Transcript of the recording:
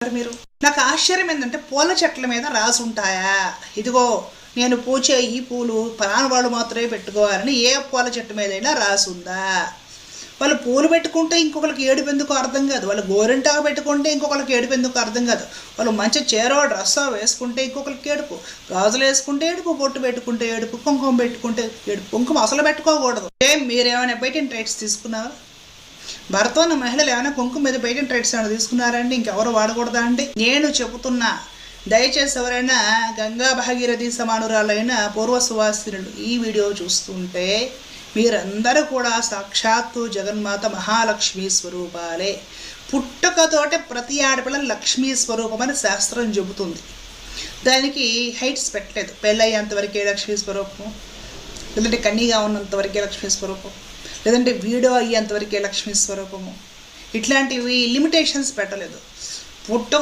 మీరు? నాకు ఆశ్చర్యం ఏంటంటే పూల చెట్ల మీద రాసి ఉంటాయా? ఇదిగో నేను పూచే ఈ పూలు పలానా వాళ్ళు మాత్రమే పెట్టుకోవాలని ఏ పూల చెట్టు మీదైనా రాసి ఉందా? వాళ్ళు పూలు పెట్టుకుంటే ఇంకొకరికి ఏడుపెందుకు అర్థం కాదు. వాళ్ళు గోరింటాకు పెట్టుకుంటే ఇంకొకరికి ఏడుపెందుకు అర్థం కాదు. వాళ్ళు మంచి చీర డ్రెస్ వేసుకుంటే ఇంకొకరికి ఏడుపు గాజులు వేసుకుంటే ఏడుపు బొట్టు పెట్టుకుంటే ఏడుపు కుంకుమ పెట్టుకుంటే ఏడుపు. కుంకుమ అసలు పెట్టుకోకూడదు. ఏం మీరేమైనా బయట రైట్స్ తీసుకున్నారా? భర్త ఉన్న మహిళలు ఏమైనా కుంకుమ మీద పేటెంట్ రైట్స్ ఏమైనా తీసుకున్నారండి? ఇంకెవరు వాడకూడదా అండి? నేను చెబుతున్నా దయచేసి ఎవరైనా గంగా భాగీరథి సమానురాలైన పూర్వ సువాసినులు ఈ వీడియో చూస్తుంటే మీరందరూ కూడా సాక్షాత్తు జగన్మాత మహాలక్ష్మి స్వరూపాలే. పుట్టుకతోటే ప్రతి ఆడపిల్ల లక్ష్మీ స్వరూపం అని శాస్త్రం చెబుతుంది. దానికి హైట్స్ పెట్టలేదు. పెళ్ళయ్యేంతవరకే లక్ష్మీ స్వరూపం లేదంటే కన్నీగా ఉన్నంత వరకే లక్ష్మీ స్వరూపం. లేదంటే వీడియో అయ్యేంతవరకే లక్ష్మీ స్వరూపము. ఇట్లాంటివి లిమిటేషన్స్ పెట్టలేదు. పుట్ట